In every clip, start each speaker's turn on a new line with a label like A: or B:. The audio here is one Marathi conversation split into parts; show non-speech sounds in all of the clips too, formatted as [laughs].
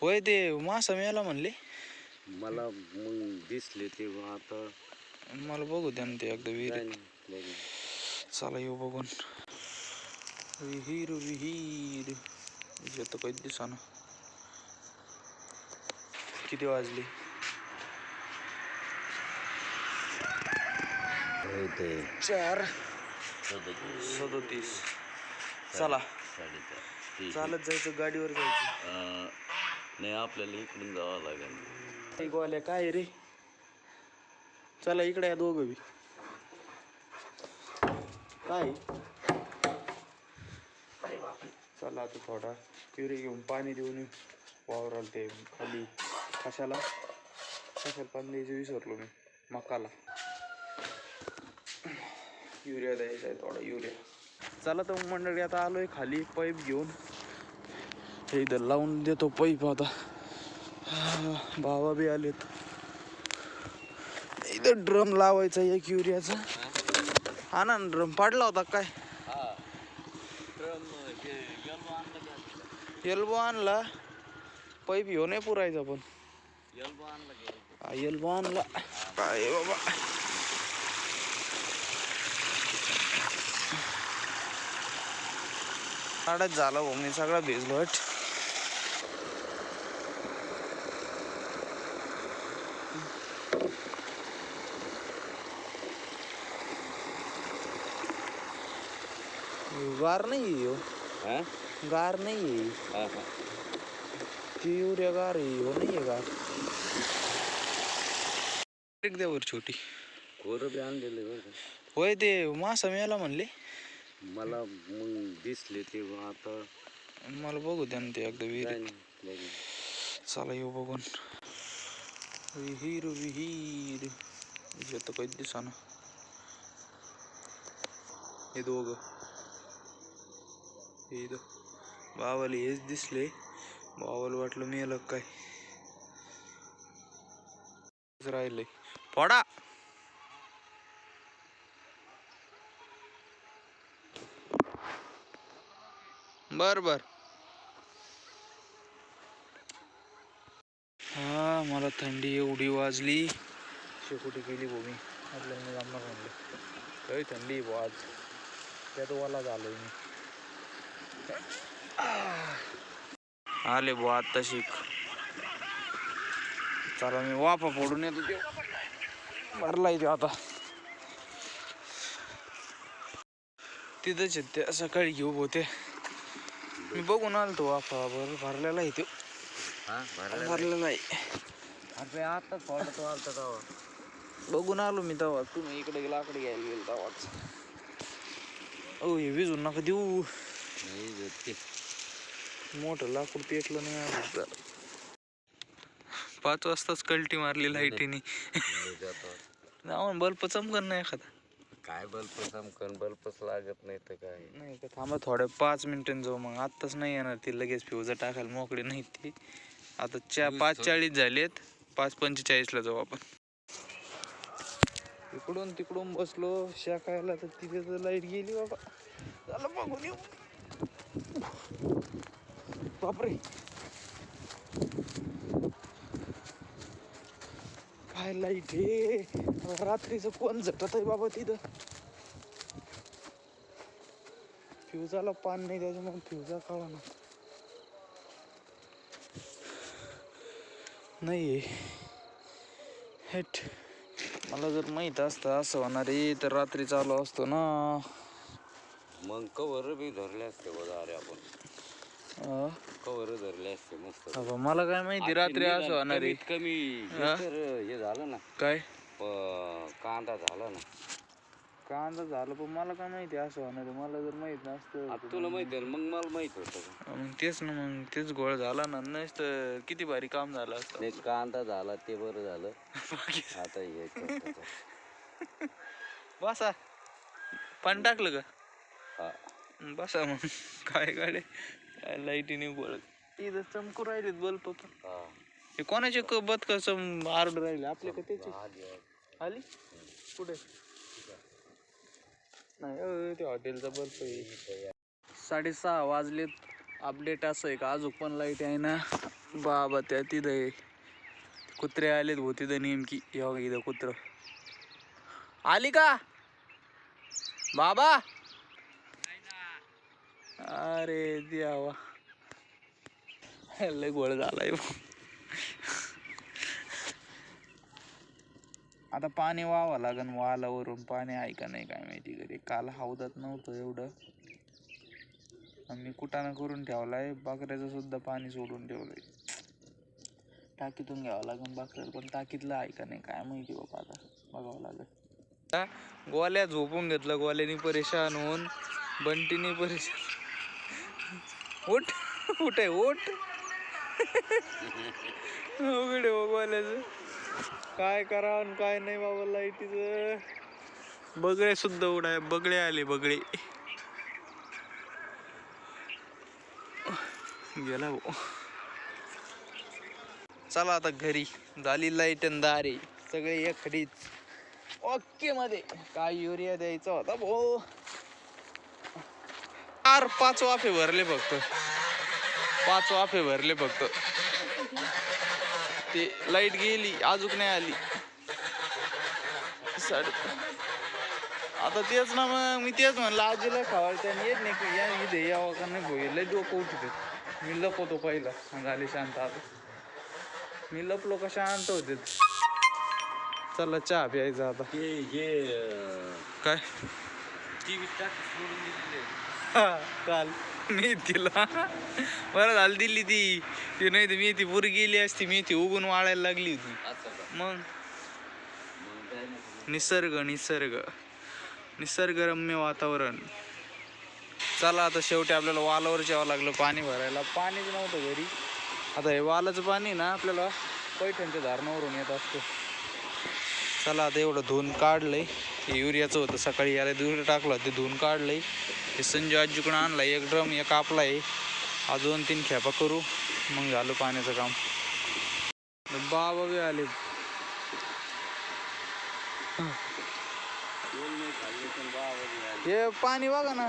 A: होय ते मासा मेला म्हणले.
B: मला मग दिसले तेव्हा आता.
A: मला बघू द्या ना ते एकदा
B: काय
A: विहीर
B: नाही, बघू.
A: चला येऊ बघून. विहीर विहीर येतं काही दिसाना. किती वाजले?
B: ते.
A: चार.
B: सदतीस,
A: चला.
B: ते-
A: चालत जायचं गाडीवर जायचं.
B: नाही आपल्याला इकडून जावं लागेल.
A: गोल्या काय रे? चला इकडे या दोघं बी. काय? चला आता थोडा क्युरी घेऊन पाणी देऊन येऊ. ते खाली कशाला कशाला पाणी द्यायचं विसरलो मी मकाला. युरिया द्यायचा आहे थोडा युरिया. चला तर मग मंडळी आता आलोय खाली पाईप घेऊन. हे इथं लावून देतो पैप आता. बाबा बी आलेत. इथं ड्रम लावायचा एक युरियाचा. हा ना ड्रम पाडला होता काय? एल्बो आणला. पैप ह्यो नाही पुरायचा पण. एल्बो आणला. काय बाबा? काढत झाला भाऊ मी सगळा भिजलो हट गार नाही आहे ह्यो.
B: हा?
A: गार नाही आहे
B: हा, हा.
A: ती युरिया गार आहे ह्यो नाही आहे गार एक द्यावर छोटी
B: पोरं बी आणलेले बरं का.
A: होय ते मासा मेला म्हणले
B: मला मग दिसले तेव्हा आता
A: मला बघू द्या ना ते एकदा
B: काय
A: विहीर
B: नाही, बघू.
A: चला येऊ बघून विहीर विहीर येतं काही दिसाना हे दोघं हे इथं हेच दिसले. बाबाला वाटलं मेलं काय. हेच राहिलंय. फोडा. बर बर. हा मला थंडी एवढी वाजली. शेकोटी केली भूमी आपल्याला मी जमणार म्हणलं काही थंडी आहे त्यात वाला झालो मी. आले बुवा आता शिक. चला मी वाफा फोडून येतो ते भरला येतो आता. तिथंच ते सकाळी घेऊ होते. मी बघून आलो तो वाफा भर भरलेला आहे तो
B: भरलेलं आहे. आता थोडं तो आलता तेव्हा.
A: बघून आलो मी तेव्हा तुम्ही इकडे लाकडे घ्यायला गेलो तेव्हाच ओ हे विजून नका देऊ.
B: नाही.
A: मोठं लाकूड पेटलं नाही. पाच वाजताच कल्टी मारली लाईटीने. जाऊन बल्ब चमकन नाही एखादा.
B: काय बल्ब चमकन? बल्बच लागत नाही तर काय?
A: नाही का थांबा थोड्या पाच मिनिटांनी जाऊ मग. आत्ताच नाही येणार ती लगेच फ्युजर टाकायला मोकळे नाही ती. आता चा पाच चाळीस झालेत पाच पंचेचाळीसला जाऊ आपण. इकडून तिकडून बसलो शाखायला तर तिथे तर लाइट गेली बाबा. झालं बघून येऊ. बापरे. काय लाइट हे रात्रीचं कोण झटत आहे बाबा तिथं? फ्युजाला पान नाही द्यायचं मग फ्युजा काढा ना नाही हेट. मला जर माहीत असतं असं होणार आहे तर रात्री चालू असतो ना.
B: मग कवर बी धरले असते बघा अरे आपण. कवर धरले असते मस्त.
A: अबा, मला काय माहिती रात्री असं होणार आहे.
B: कमीत कमी हे? तर झालं ना.
A: काय?
B: प- कांदा झाला ना.
A: कांदा झालं पण मला काय माहिती असं होणार आहे. मला जर माहीत नसतं
B: आता तुला माहिती आहे ना, मग मला माहीत होतं
A: मग तेच ना मग तेच गोळ झाला ना. नसतं किती भारी काम झालं असतं.
B: कांदा झाला ते बरं झालं. आता हे करतो.
A: बसा. पाणी टाकलं का?
B: हा.
A: बसा मग. काय गाडे? काय लाईटीने बोलत. इथं चमकू राहिलेत बल्ब पण.
B: हा.
A: हे कोणाचे क बत कसं ऑर्डर राहिले? आपले का त्याची?
B: आली,
A: कुठे? नाही अ, ते हॉटेलचा बल्ब आहे. साडेसहा वाजलेत. अपडेट असं आहे का? अजून पण लाइट आहे ना? बाबा त्या तिथं आहे. कुत्रे आलेत भाऊ तिथं नेमकी. हे बघा इथं कुत्र. आली का? बाबा! अरे द्यावा लय गोळ झालाय आता पाणी व्हावं लागन वालावरून. पाणी ऐका नाही काय माहिती घरी. काल हौदात नव्हतं एवढं. आणि मी कुटाणा करून ठेवलाय. बकऱ्याचं सुद्धा पाणी सोडून ठेवलंय. टाकीतून घ्यावं लागेल बाकऱ्याला. पण टाकीतलं ऐका नाही काय माहिती बाबा आता. बघावं लागेल गोल्या झोपून घेतलं. गोल्याने परेशान होऊन. बंटीने परेशान उठ उठ आहे उठ. उघडे आहे काय करावं आणि काय नाही बाबा लाईटीचं. बगळे सुद्धा उडाय बगळे आले बगळे. गेला भाऊ. चला आता घरी. झाली लाइट आणि दारे. सगळे एकडीच ओके मध्ये. काय युरिया द्यायचा होता भाऊ? चार पाच वाफे भरले फक्त. पाच वाफे भरले फक्त. ते लाइट गेली अजून नाही आली. साडे आता तेच ना मग मी तेच म्हणलं आजीला खावायचं आणि येत नाही का? या इथे यावं का नाही भाऊ? लय डोकं उठत. मी लपवतो पहिला. झाले शांत आता. मी लपलो का शांत होते. चला चहा प्यायचा आता.
B: हे हे
A: काय?
B: टी व्ही टाक सोडून
A: हा, काल. मी तिला बरं झालं दिली ती. ती नाही तर मी ती पुरी गेली असती मी ती उगून वाळायला लागली होती. मग? निसर्ग निसर्ग. निसर्गरम्य वातावरण. चला आता शेवटी आपल्याला वालावर यावं लागलं पाणी भरायला. पाणीच नव्हतं घरी. आता हे वालाचं पाणी ना आपल्याला पैठणच्या धारणावरून येत असतं. चला आता एवढं धुवून काढलंय. हे युरियाचं होतं सकाळी याला दूर टाकलं ते धुवून काढलंय. हे संजय आजीकडून आणला एक ड्रम एक कापलाय अजून तीन खेपा करू. मग झालं पाण्याचं काम. बाबा बी आले. हे पाणी बघा ना.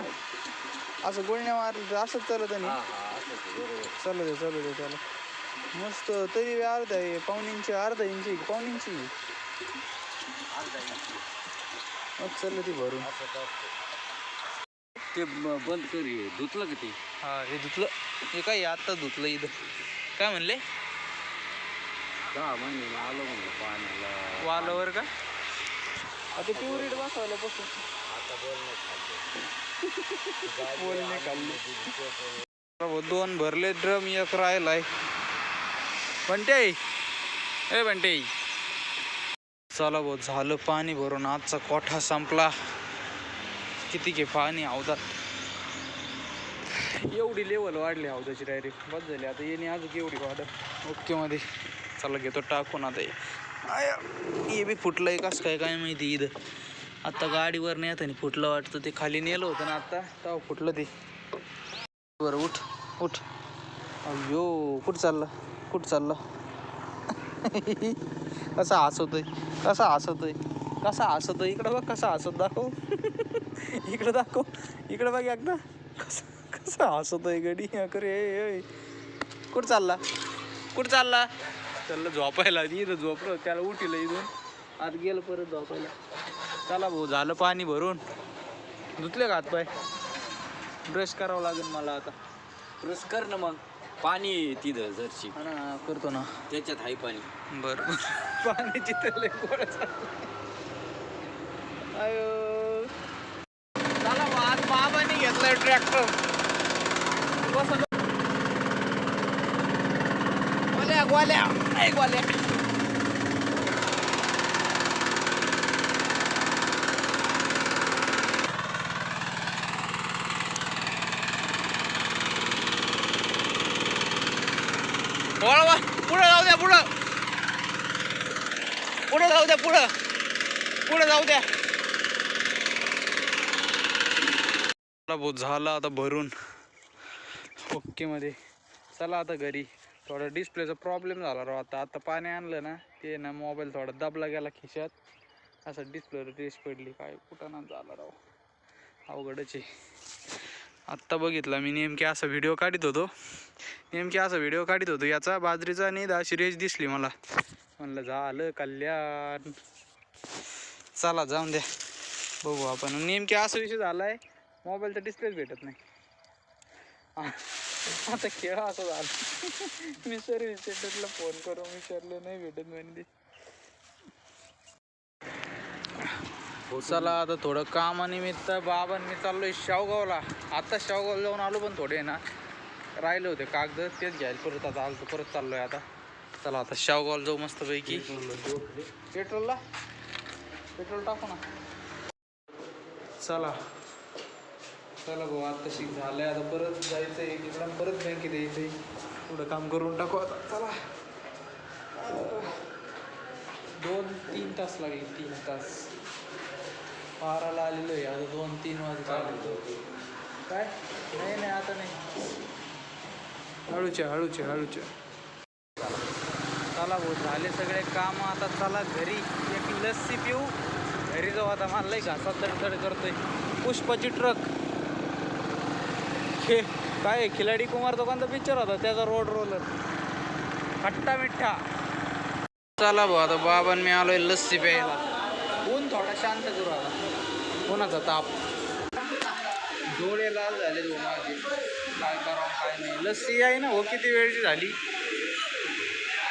A: असं गुळण्या मारलं तर असंच चालत
B: आहे, बरोबर
A: चालू दे चालू दे चालू. मस्त तरी बी अर्धा आहे. पाऊण इंची अर्धा इंची
B: पाहुण्यांची
A: मग चाललं ती भरून.
B: ते ब- बंद कर हे. धुतलं का ते?
A: हा हे धुतलं. हे काय आत्ता धुतलं इथं. काय म्हणले?
B: दहा महिने आलो म्हणलं पाण्याला.
A: वालावर का? आता प्युरिट बसवायला
B: आता.
A: भाऊ, [laughs] दोन भरले ड्रम एक राहिलाय. बंटे ए बंटे चला भाऊ झालं पाणी भरून. आजचा कोठा संपला. किती घे पाणी अवधात एवढी लेवल वाढली अवधाची डायरेक्ट बस झाली. आता येणे अजून एवढी वाढत ओके मध्ये. चला घेतो टाकून आता हे. आया, फुटलं बी फुटलंय कस काय काय माहिती इथं. आता गाडीवर नाही आता फुटलं वाटतं ते खाली नेलं होतं ना आता. तेव्हा फुटलं ते. बरं उठ उठ. अयो कुठं चालला? कुठं चालला? [laughs] कसा हसवतोय कसा हसवतोय कसा हसवतोय इकडं बघ कसा हसत दाखव. [laughs] इकडं दाखव. इकडं बघ एकदा. कसा कसा हसवतोय गडी. करे कुठं चालला? कुठं चालला? त्याला झोपायला इथं झोपलं त्याला उठिलं इथून. आत गेलं परत झोपायला. चला भाऊ झालं पाणी भरून. धुतले का हातपाय ब्रश करावं लागेल मला आता.
B: ब्रश कर ना मग. पाणी आहे तिथं जरशी.
A: करतो ना.
B: त्याच्यात आहे पाणी.
A: बर पाण्याची तर लय गोड अयो चला मग आज बाबाने ट्रॅक्टर गोल्या गोल्या नाही गोल्या वळवा पुढं जाऊ द्या पुढं. पुढं जाऊ द्या पुढं. पुढं जाऊ द्या चला भाऊ झाला आता भरून. ओके मध्ये. चला आता घरी. थोडा डिस्प्लेचा प्रॉब्लेम झाला राव आता. आता पाणी आणलं ना ते ना मोबाईल थोडा दबला गेला खिशात. असं डिस्प्लेवर रेस पडली. काय कुठं ना झाला राव. अवघडच आहे. आत्ता बघितला मी नेमकी असा व्हिडिओ काढत होतो. नेमकी असा व्हिडिओ काढत होतो. याचा बाजरीचा आणि अशी रेस दिसली मला. म्हणलं झालं कल्याण. चला जाऊन द्या. बघू आपण. नेमकी असा विषय झाला आहे मोबाईलचा डिस्प्लेच भेटत नाही. आता खेळ असं झालं. मी सर्व्हिस फोन करू विचारलं नाही भेटत म्हणजे चला आता थोडं कामानिमित्त बाबा मी चाललोय शावगावला. आता शावगावला जाऊन आलो पण थोडे ना. राहिले होते कागद तेच घ्यायला परत आता आलो परत चाललोय आता. चला आता शावगावला जाऊ मस्तपैकी. पेट्रोलला? पेट्रोल टाकू ना. चला. चला भाऊ आता शिक झालंय आता परत जायचंय तिकडं परत बँकेत यायचंय. थोडं काम करून टाकू आता. चला. दोन तीन तास लागले तीन तास. बाराला आलेलो आहे आता दोन तीन वाजता आलेलो काय? नाही नाही आता नाही. हळूचे हळूचे हळूचे चला भाऊ झाले सगळे काम आता चला घरी. एक लस्सी पिऊ. घरी जाऊ आता मला लई घासा तडतड करतोय. पुष्पाची ट्रक खे काय खिलाडी कुमार तो कोणता पिक्चर होता. त्याचा रोड रोलर खट्टा मिठ्ठा. चला भाऊ आता बाबांनी मी आलोय लस्सी प्यायला. ऊन थोडा शांत करू आता. उन्हाचा ताप? डोळे लाल झाले भाऊ माझे. काय करावं काय नाही. लस्सी आहे ना हो किती वेळची झाली?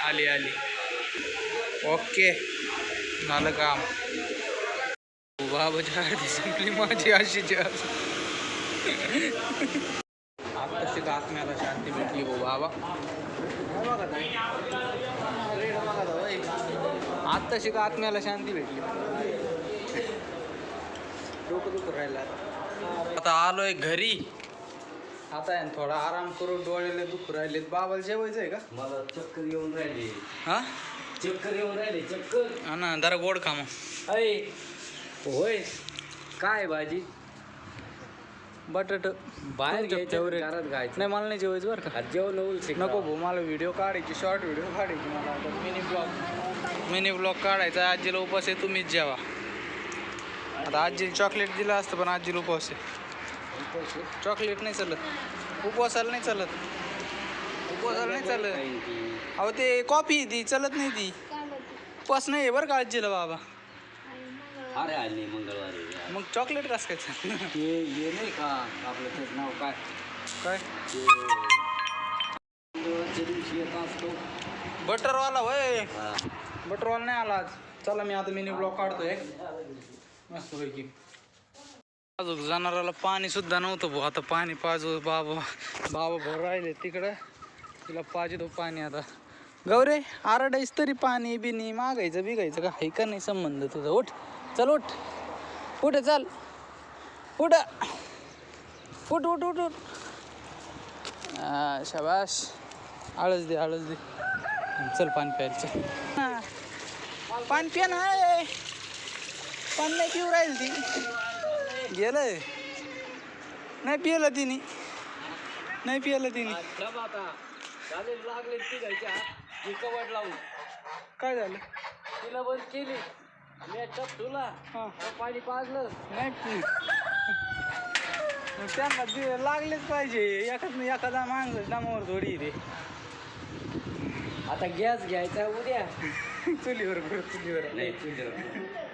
A: आली आली. ओके. झालं काम. बाबाची आरती संपली माझी अशीची आत्ताशी आत्म्याला शांती भेटली भाऊ बाबा आत्ताशी का आत्म्याला शांती भेटली डोकं दुखू राहिलं आता. आलोय घरी आता आहे ना थोडा आराम करून डोळ्याला दुखू राहिलेत बाबाला जेवायचं आहे का?
B: मला चक्कर येऊन राहिली।
A: हा?
B: चक्कर येऊन राहिली चक्कर।
A: हा ना जरा गोड खा मग
B: अय होय। काय भाजी?
A: बटाट.
B: बाहेर घ्यायचं. घरात घायचं.
A: नाही मला नाही जेवायचं बरं का.
B: जेवण उलसे
A: नको भाऊ मला व्हिडिओ काढायची शॉर्ट व्हिडिओ काढायची मला आता. मिनी ब्लॉग मिनी ब्लॉग काढायचा. आजीला उपास आहे तुम्हीच जेवा. आता आजीला चॉकलेट दिलं असतं पण आजीला उपवास आहे. चॉकलेट नाही चालत. उपवासाला नाही चालत. उपवासाला नाही चालत. अहो ते कॉफी ती चालत नाही ती. उपवास नाही आहे बरं का आजीला बाबा.
B: अरे आली मंगळवारी
A: मग चॉकलेट कसं काय चाललं?
B: ते हे नाही का आपलं त्याचं नाव काय?
A: काय?
B: ते मंगळवारच्या दिवशी येत असतो.
A: बटरवाला होय
B: हा.
A: बटरवाला नाही आला आज. चला मी आता मिनी ब्लॉक काढतोय मस्त पैकी अजून जनावराला पाणी सुद्धा नव्हतं भाऊ. आता पाणी पाजू बाबा बाबा भर राहिले तिकडं. तिला पाहिजे तो पाणी आता. गौरे आरडाईस तरी पाणी बिनी मागायचं बिगायचं का? आहे का नाही संबंध तुझा? उठ. चल उठ. उठ चल. उठ उठ उठ उठ. उठ शाबाश आळस दे आळस दे. चल पाणी प्यायला चल. हा. पाणी पिया ना. पाणी नाही पिऊ राहील ती. गेलंय. नाही पियलं तिने. नाही पियलं तिने.
B: लागले ती घ्यायच्या लावून.
A: काय झालं?
B: तिला बंद केली. पाणी पाजलं.
A: त्यांना दि- लागलेच पाहिजे. एखाद एखादा माणूस दमावर थोडी ते.
B: आता गॅस घ्यायचा उद्या. [laughs]
A: चुलीवर करू चुलीवर.
B: नाही तुझ्या